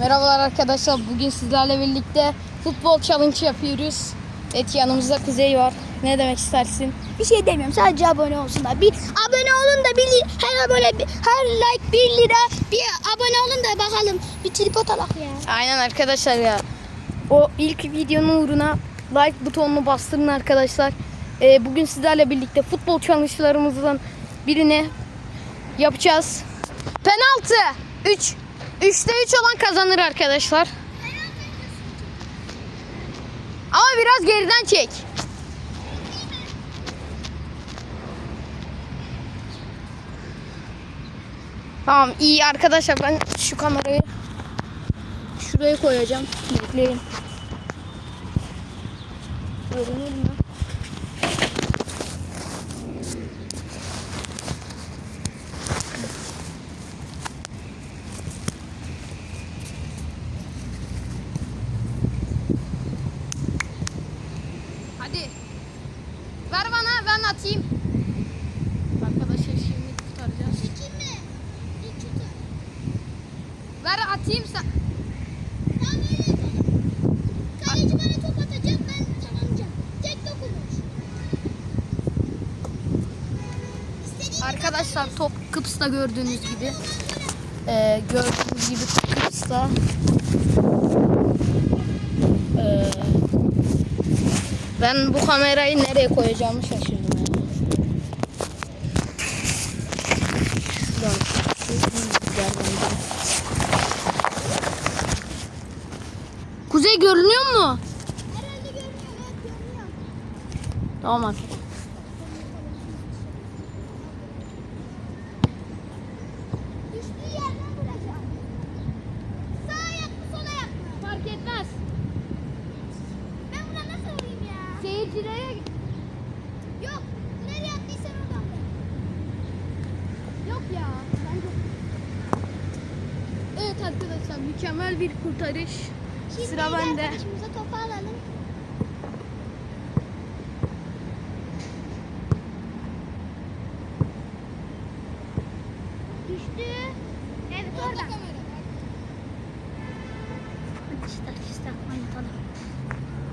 Merhabalar arkadaşlar. Bugün sizlerle birlikte futbol challenge yapıyoruz. Evet yanımızda Kuzey var. Ne demek istersin? Bir şey demiyorum. Sadece abone olsunlar. Bir abone olun da bir her abone bir- her like 1 lira. Bir abone olun da bakalım. Bir tripod alak ya. Aynen arkadaşlar ya. O ilk videonun uğruna like butonunu bastırın arkadaşlar. Ee, bugün sizlerle birlikte futbol challenge'larımızdan birini yapacağız. Penaltı. 3. 3'te 3 olan kazanır arkadaşlar. Ama biraz geriden çek. Tamam iyi arkadaşlar ben şu kamerayı şuraya koyacağım. Bekleyin. Öğrenir mi? Hadi. Ver bana ben atayım. Arkadaşlar şimdi kurtaracağız. Çekeyim mi? İlk şutu. Ver atayım sen. Tamam öyle yapalım. Kaleci bana top atacak ben tamamlayacağım. Tek dokunuş. İstediğin Arkadaşlar top Kıps'ta gördüğünüz gibi. Ee, gördüğünüz gibi Kıps'ta. Ee, ben bu kamerayı nereye koyacağımı şaşırdım. Kuzey görünüyor mu? herhalde görünüyor. Evet görünüyor. Tamam arkadaşlar. Düştüğü yerden vuracağım. Sağ ayak mı sol ayak mı? Fark etmez. Ben buna nasıl vurayım ya? Seyircilere Yok. Nereye attıysan oradan vur. Yok ya. Evet arkadaşlar mükemmel bir kurtarış. Şimdi Sıra bende. Topu alalım. Düştü. Evet orada.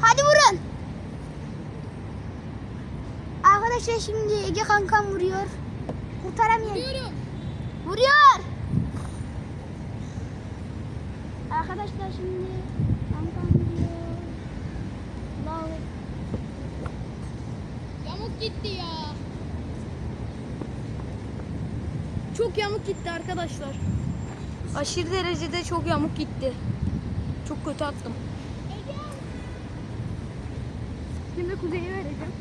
Hadi vurun. Arkadaşlar şimdi Ege kankam vuruyor. Kurtaramıyor. Vuruyorum. Vuruyor. Arkadaşlar şimdi kankam vuruyor. Allahu Yamuk gitti ya. Çok yamuk gitti arkadaşlar. Aşırı derecede çok yamuk gitti. Çok kötü attım. Şimdi Kuzey'e vereceğim.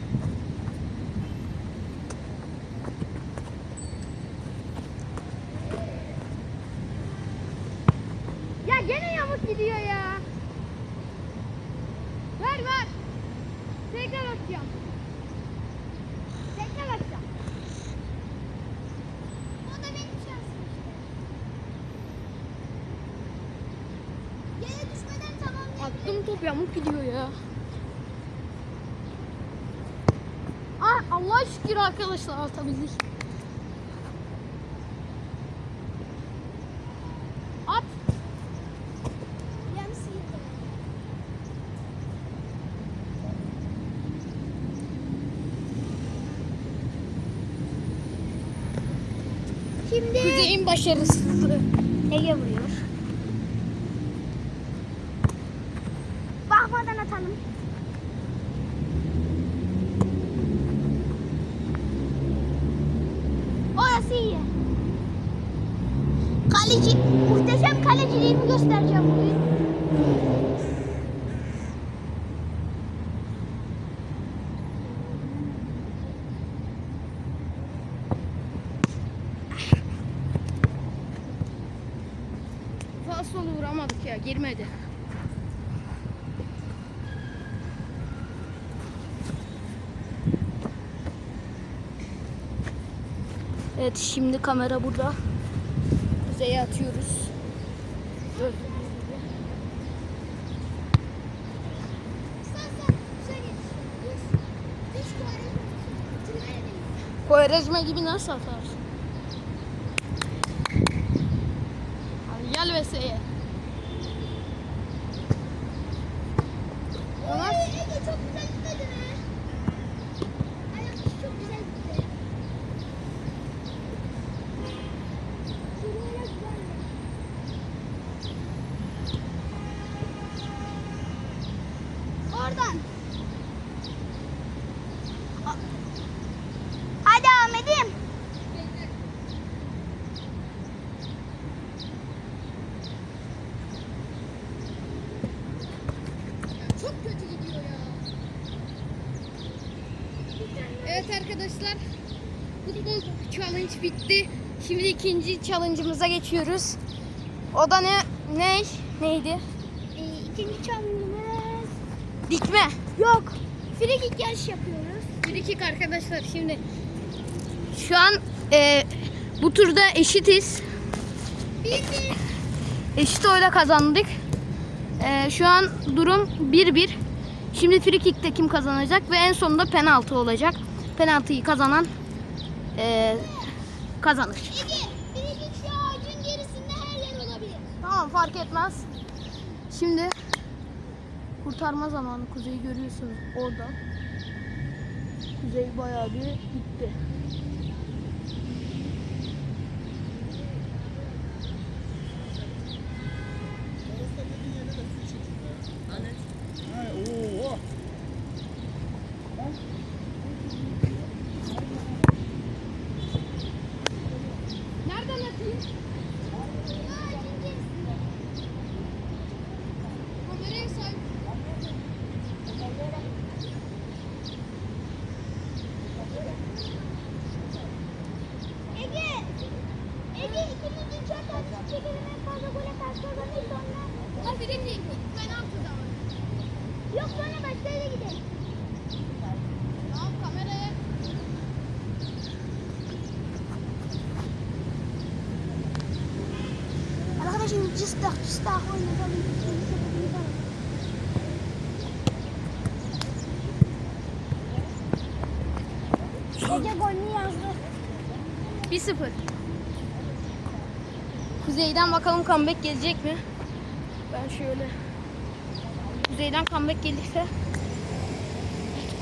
Ya gene yamuk gidiyor ya. Ver ver. Tekrar atacağım. Tekrar atacağım. O da benim şansım işte. Yere düşmeden tamamlayabilirim. Attım top yamuk gidiyor ya. Ah Allah şükür arkadaşlar atabildik. At. Yanı sıyırdı. Şimdi Kuzey'in başarısızlığı. Ege vuruyor. Bakmadan atalım. Orası iyi. Kaleci, muhteşem kaleciliğimi göstereceğim bugün. Girmedi. Evet şimdi kamera burada. Kuzeye atıyoruz. Kovarejma. Kovarejma gibi nasıl atarsın? Hadi gel Vese'ye. oradan. Hadi Ahmet'im. Çok kötü gidiyor ya. Evet arkadaşlar. Futbol challenge bitti. Şimdi ikinci challenge'ımıza geçiyoruz. O da ne? Ne? Neydi? Ee, ikinci challenge Dikme. yok. Free kick yarış yapıyoruz. Frikik arkadaşlar şimdi şu an e, bu turda eşitiz. Bildi. Eşit oyla kazandık. E, şu an durum 1-1. Şimdi frikikte kim kazanacak ve en sonunda penaltı olacak. Penaltıyı kazanan e, kazanır. Ege, şu ağacın gerisinde her yer olabilir. Tamam fark etmez. Şimdi kurtarma zamanı. Kuzey'i görüyorsunuz orada. Kuzey bayağı bir gitti. Nereden atayım? Ağacın gerisinde. Kamerayı say. Ege, Ege ikimiz üçer tane çekelim en fazla gole karşı kazanır sonra. Ha frikik. Penaltı da var. Yok sonra başka yere gidelim. Tamam kameraya. Arkadaşım cıstak cıstak oynayalım. Ege golünü yazdı. 1-0. Kuzey'den bakalım comeback gelecek mi? Ben şöyle. Kuzey'den comeback gelirse.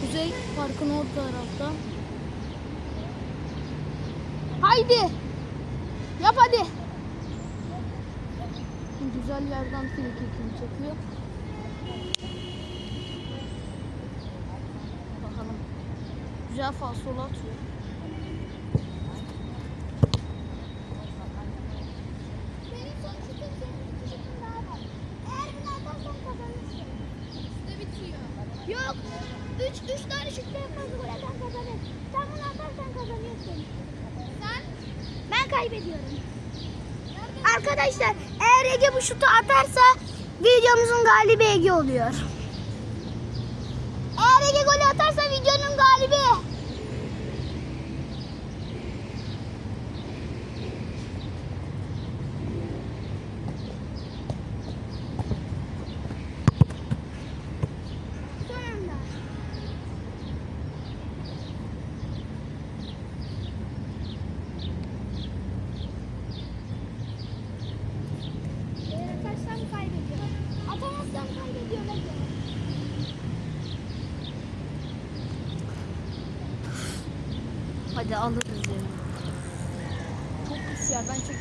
Kuzey parkın o tarafta. Haydi. Yap hadi. Güzel yerden free kick'ini çekiyor. Bakalım. Güzel falsolu atıyor. Yok. Üç, üç tane şutla yapmazsa gol atan kazanır. Sen bunu atarsan kazanıyorsun. Sen Ben kaybediyorum. Arkadaşlar Ege bu şutu atarsa videomuzun galibi Ege oluyor. Eğer Ege golü atarsa videonun galibi. Son anda. Eğer atarsam kaybediyorum. Atamazsam kaybediyorum Ege. Hadi alırız yani. Çok pis yerden çek.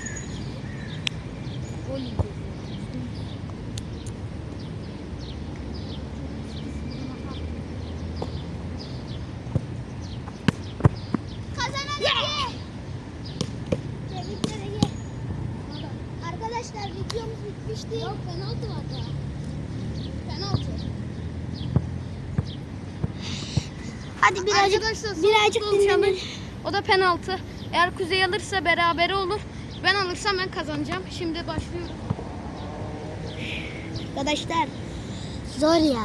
Gol yiyeceğiz. Arkadaşlar videomuz bitmişti. Yok penaltı var daha. Penaltı. Hadi birazcık birazcık challenge. O da penaltı. Eğer Kuzey alırsa berabere olur. Ben alırsam ben kazanacağım. Şimdi başlıyorum. Arkadaşlar zor ya.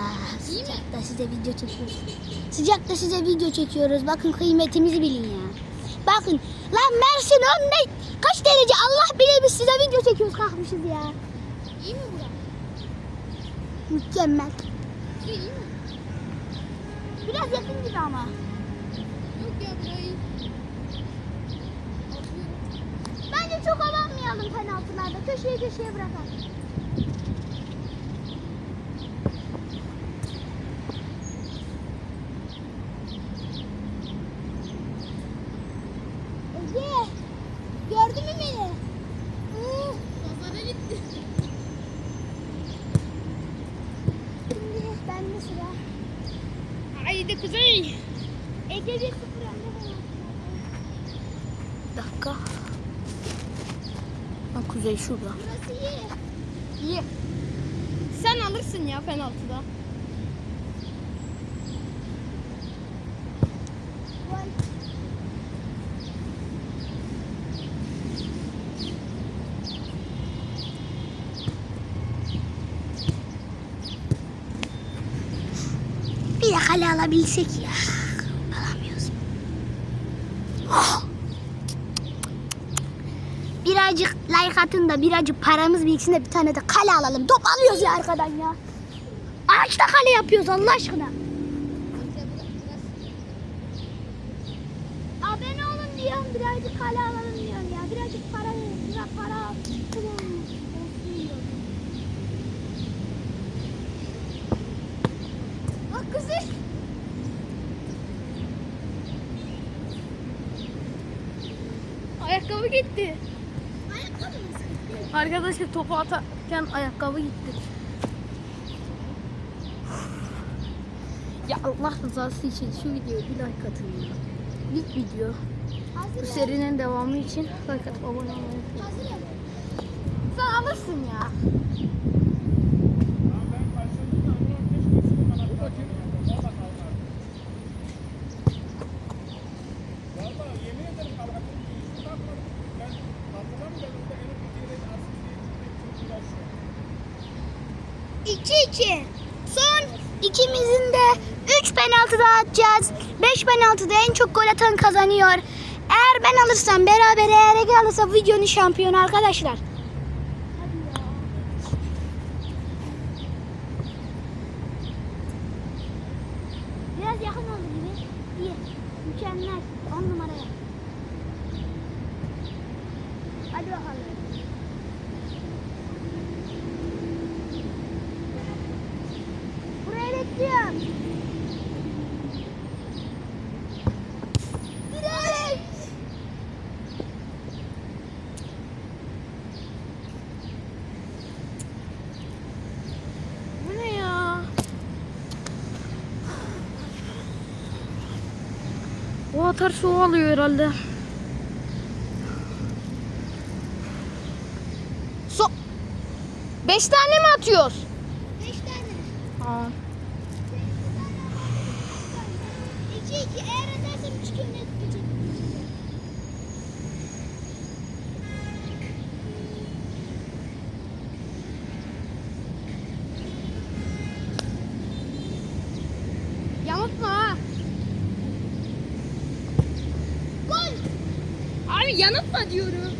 İyi? Sıcakta size video çekiyoruz. Sıcakta size video çekiyoruz. Bakın kıymetimizi bilin ya. Bakın lan Mersin 15 kaç derece Allah bilir biz size video çekiyoruz kalkmışız ya. İyi mi bura? Mükemmel. İyi mi? Biraz yakın gibi ama. Yok ya burayı. Bence çok avanmayalım penaltılarda. Köşeye köşeye bırakalım. Ege, gördün mü beni? Hı, Pazara gitti. Şimdi bende sıra. Haydi Kuzey. Ege bir sıfır önde penaltılarda. dakika. Ha, Kuzey şurada. Burası iyi. İyi. Sen alırsın ya penaltıda. Gol. Bir de kale alabilsek ya. Alamıyoruz. Oh. Birazcık like atın da birazcık paramız biriksin de bir tane de kale alalım. Top alıyoruz ya arkadan ya. Ağaçta kale yapıyoruz Allah aşkına. Abone olun diyorum birazcık kale alalım diyorum ya. Birazcık para verin. Biraz para olsun diyorum. Bak kızım. Ayakkabı gitti. Arkadaşlar topu atarken ayakkabı gitti. Ya Allah rızası için şu videoya bir like atın ya. İlk video. Bu serinin devamı için like atıp abone olmayı unutmayın. Sen alırsın ya. İki iki. Son ikimizin de 3 penaltı daha atacağız. 5 penaltıda en çok gol atan kazanıyor. Eğer ben alırsam beraber eğer Ege alırsa videonun şampiyonu arkadaşlar. Biraz yakın oldu gibi. İyi. Mükemmel. 10 numaraya. Hadi bakalım. Buraya bekliyorum. Direkt. Bu ne ya? O atarsa o alıyor herhalde. So Beş tane mi atıyoruz? 5 tane. Aa. 2 2 eğer edersem 3 gün net geçecek. Yanıltma ha. Gol. Abi yanıltma diyorum.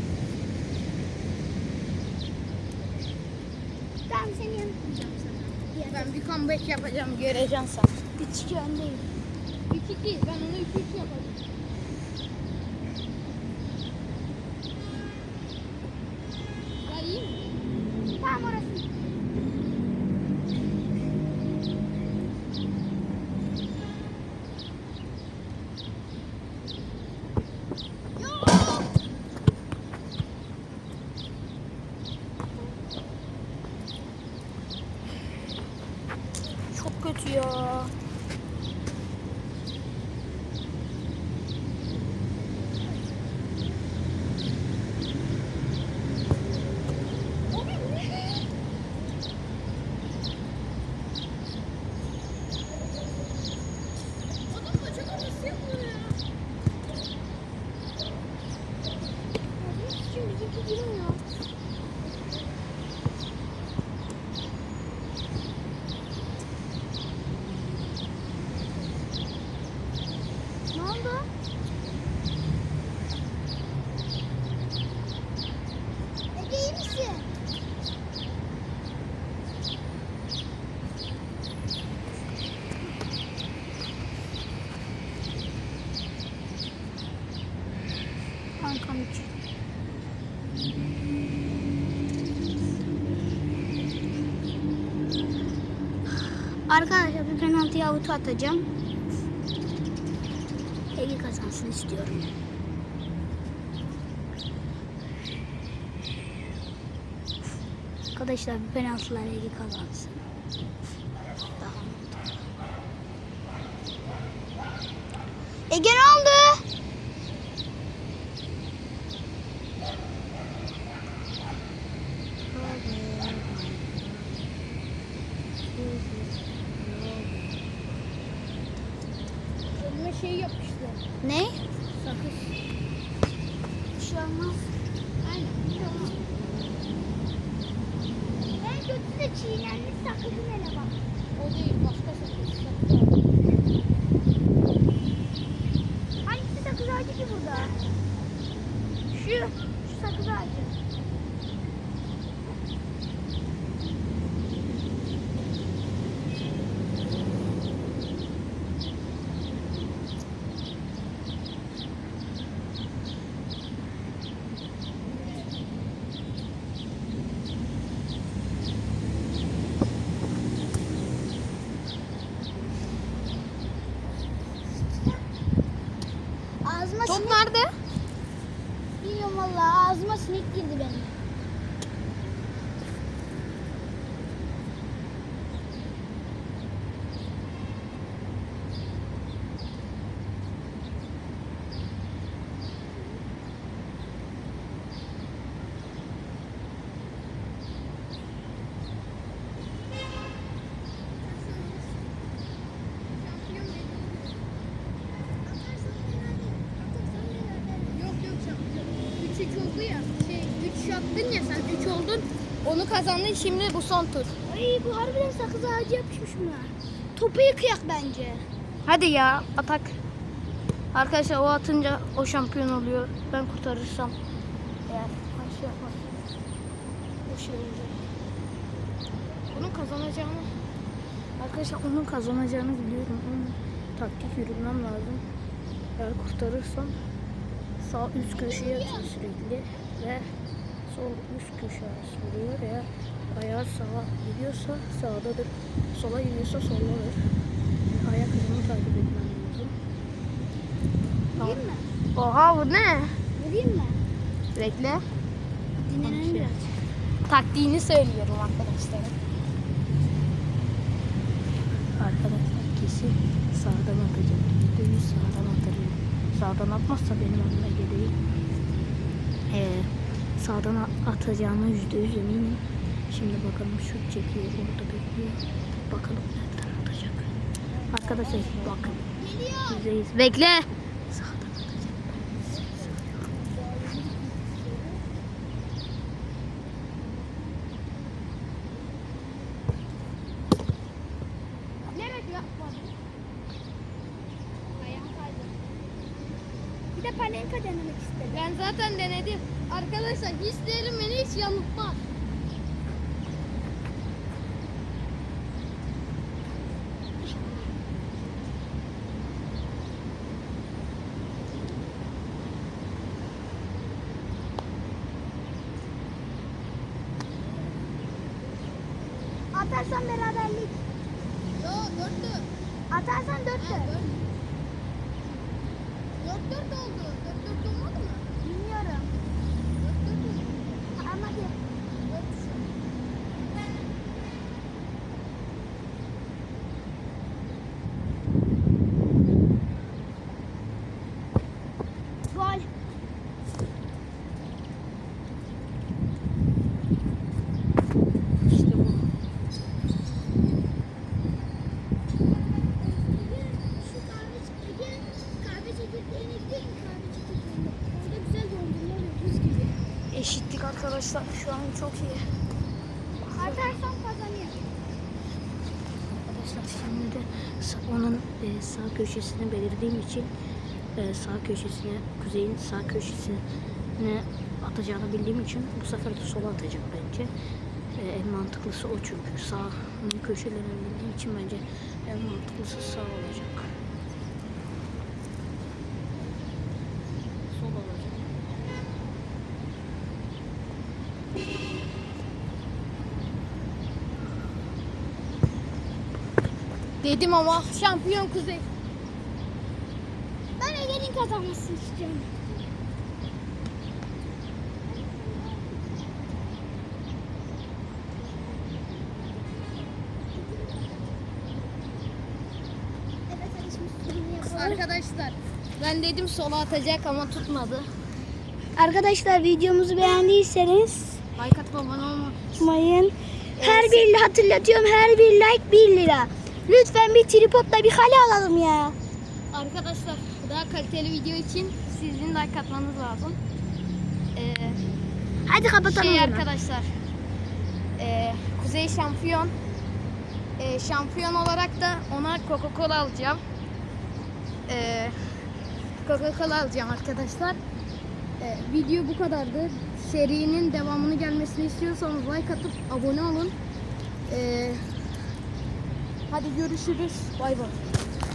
Tamam seni yanıtmayacağım sana. Ben bir comeback yapacağım göreceksin sen. 3 2 öndeyim. 3-2 ben onu 3-3 yapacağım. Ya iyi mi? Tamam orası. Çok kötü ya. Şimdi bizimki girmiyor. Ne oldu? Ege iyi misin? Kankam için. Arkadaşlar bir penaltıya avutu atacağım. Ege kazansın istiyorum. Arkadaşlar bir penaltılar Ege kazansın. Daha mutlu. Ege ne oldu? Önüme şey yapmışlar. Ne? Sakız. Bir şey olmaz. Aynen. bir şey olmaz. En kötüsü de çiğnenmiş sakızın hele bak. O değil başka sakız. sakız. Şu, şu sakız ağacı. Ağzıma Top sinek nerede? Bilmiyorum valla ağzıma sinek girdi benim. Yok yok şampiyon. 3-3 oldu ya. Şey 3 yaptın ya sen 3 oldun. Onu kazandın şimdi bu son tur. Ay bu harbiden sakız ağacı yapışmış buna. Topu yıkayak bence. Hadi ya atak. Arkadaşlar o atınca o şampiyon oluyor. Ben kurtarırsam. Eğer maç yaparsam. O şey olacak. Onun kazanacağını. Arkadaşlar onun kazanacağını biliyorum. Onun taktik yürümem lazım. Eğer kurtarırsam sağ üst köşeye sürekli ve sol üst köşe arası vuruyor. Eğer ayağı sağa gidiyorsa sağdadır. Sola gidiyorsa soldadır. Yani ayak hızını takip etmem lazım. Değil mi? Oha bu ne? Vereyim mi? Bekle. Dinlenelim biraz. Taktiğini söylüyorum arkadaşlar. Arkadaşlar kesin sağdan atacak. Yüzde yüz sağdan atarım. Sağdan atmazsa benim önüme gelir. Ee, sağdan a- atacağına yüzde yüz eminim. Şimdi bakalım şut çekiyor orada bekliyor. Bakalım nereden atacak. Arkadaşlar bakın. Yüzde yüz. Bekle. 香吧 oluyor buz gibi. Eşitlik arkadaşlar şu an çok iyi. Atarsan kazanıyor. Arkadaşlar şimdi de onun e, sağ köşesini belirlediğim için e, sağ köşesine, kuzeyin sağ köşesine atacağını bildiğim için bu sefer de sola atacak bence. E, en mantıklısı o çünkü sağ köşelerini bildiğim için bence en mantıklısı sağ olacak. Sol olacak. Dedim ama şampiyon kuzey. Kazanmasını istiyorum. Evet. Arkadaşlar ben dedim sola atacak ama tutmadı. Arkadaşlar videomuzu beğendiyseniz Like atıp abone. Her bir hatırlatıyorum her bir like 1 lira. Lütfen bir tripodla bir kale alalım ya. Arkadaşlar daha kaliteli video için sizin like atmanız lazım. Ee, Hadi kapatalım. şey arkadaşlar. ee, Kuzey şampiyon. Ee, şampiyon olarak da ona Coca-Cola alacağım. Ee, Coca-Cola alacağım arkadaşlar. E, video bu kadardı. Serinin devamını gelmesini istiyorsanız like atıp abone olun. E, hadi görüşürüz. Bay bay.